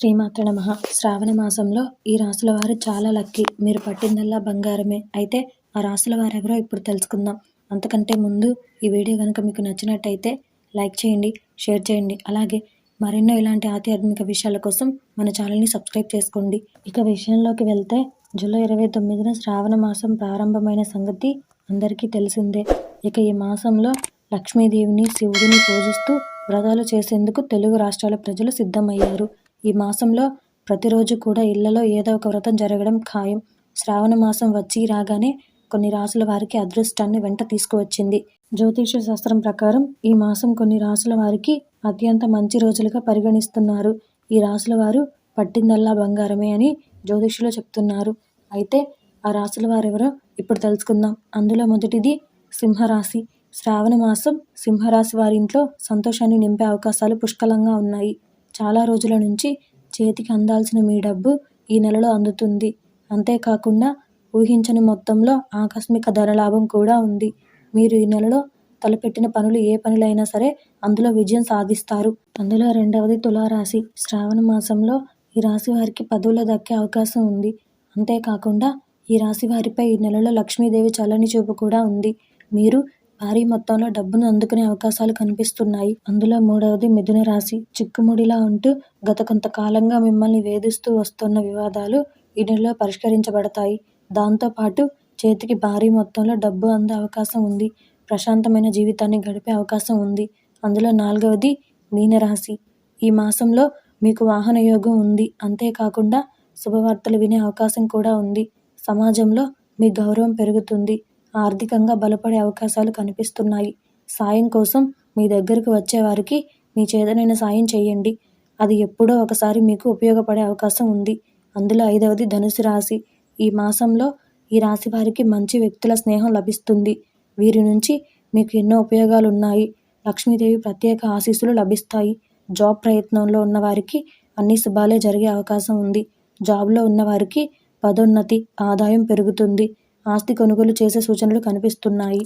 శ్రీమాత నమ. శ్రావణ మాసంలో ఈ రాసుల వారు చాలా లక్కీ. మీరు పట్టిందల్లా బంగారమే. అయితే ఆ రాసుల వారు ఎవరో ఇప్పుడు తెలుసుకుందాం. అంతకంటే ముందు ఈ వీడియో కనుక మీకు నచ్చినట్టయితే లైక్ చేయండి షేర్ చేయండి. అలాగే మరెన్నో ఇలాంటి ఆధ్యాత్మిక విషయాల కోసం మన ఛానల్ని సబ్స్క్రైబ్ చేసుకోండి. ఇక విషయంలోకి వెళ్తే జూలై ఇరవై తొమ్మిదిన శ్రావణ మాసం ప్రారంభమైన సంగతి అందరికీ తెలిసిందే. ఇక ఈ మాసంలో లక్ష్మీదేవిని శివుడిని పూజిస్తూ వ్రతాలు చేసేందుకు తెలుగు రాష్ట్రాల ప్రజలు సిద్ధమయ్యారు. ఈ మాసంలో ప్రతిరోజు కూడా ఇళ్ళలో ఏదో ఒక వ్రతం జరగడం ఖాయం. శ్రావణ మాసం వచ్చి రాగానే కొన్ని రాసుల వారికి అదృష్టాన్ని వెంట తీసుకువచ్చింది. జ్యోతిష శాస్త్రం ప్రకారం ఈ మాసం కొన్ని రాసుల వారికి అత్యంత మంచి రోజులుగా పరిగణిస్తున్నారు. ఈ రాసుల వారు పట్టిందల్లా బంగారమే అని జ్యోతిషులు చెప్తున్నారు. అయితే ఆ రాసుల వారెవరో ఇప్పుడు తెలుసుకుందాం. అందులో మొదటిది సింహరాశి. శ్రావణ మాసం సింహరాశి వారింట్లో సంతోషాన్ని నింపే అవకాశాలు పుష్కలంగా ఉన్నాయి. చాలా రోజుల నుంచి చేతికి అందాల్సిన మీ డబ్బు ఈ నెలలో అందుతుంది. అంతేకాకుండా ఊహించని మొత్తంలో ఆకస్మిక ధనలాభం కూడా ఉంది. మీరు ఈ నెలలో తలపెట్టిన పనులు ఏ పనులైనా సరే అందులో విజయం సాధిస్తారు. అందులో రెండవది తులారాశి. శ్రావణ మాసంలో ఈ రాశి వారికి పదవులు దక్కే అవకాశం ఉంది. అంతేకాకుండా ఈ రాశి వారిపై ఈ నెలలో లక్ష్మీదేవి చల్లని చూపు కూడా ఉంది. మీరు భారీ మొత్తంలో డబ్బును అందుకునే అవకాశాలు కనిపిస్తున్నాయి. అందులో మూడవది మిథున రాశి. చిక్కుముడిలా ఉంటూ గత కొంతకాలంగా మిమ్మల్ని వేధిస్తూ వస్తున్న వివాదాలు ఈ నెలలో పరిష్కరించబడతాయి. దాంతోపాటు చేతికి భారీ మొత్తంలో డబ్బు అందే అవకాశం ఉంది. ప్రశాంతమైన జీవితాన్ని గడిపే అవకాశం ఉంది. అందులో నాలుగవది మీనరాశి ఈ మాసంలో మీకు వాహన యోగం ఉంది. అంతేకాకుండా శుభవార్తలు వినే అవకాశం కూడా ఉంది. సమాజంలో మీ గౌరవం పెరుగుతుంది. ఆర్థికంగా బలపడే అవకాశాలు కనిపిస్తున్నాయి. సాయం కోసం మీ దగ్గరకు వచ్చేవారికి మీ చేతనైన సాయం చేయండి. అది ఎప్పుడో ఒకసారి మీకు ఉపయోగపడే అవకాశం ఉంది. అందులో ఐదవది ధనుసు రాశి. ఈ మాసంలో ఈ రాశి వారికి మంచి వ్యక్తుల స్నేహం లభిస్తుంది. వీరి నుంచి మీకు ఎన్నో ఉపయోగాలు ఉన్నాయి లక్ష్మీదేవి ప్రత్యేక ఆశీస్సులు లభిస్తాయి. జాబ్ ప్రయత్నంలో ఉన్నవారికి అన్ని శుభాలే జరిగే అవకాశం ఉంది. జాబ్లో ఉన్నవారికి పదోన్నతి ఆదాయం పెరుగుతుంది. ఆస్తి కొనుగోలు చేసే సూచనలు కనిపిస్తున్నాయి.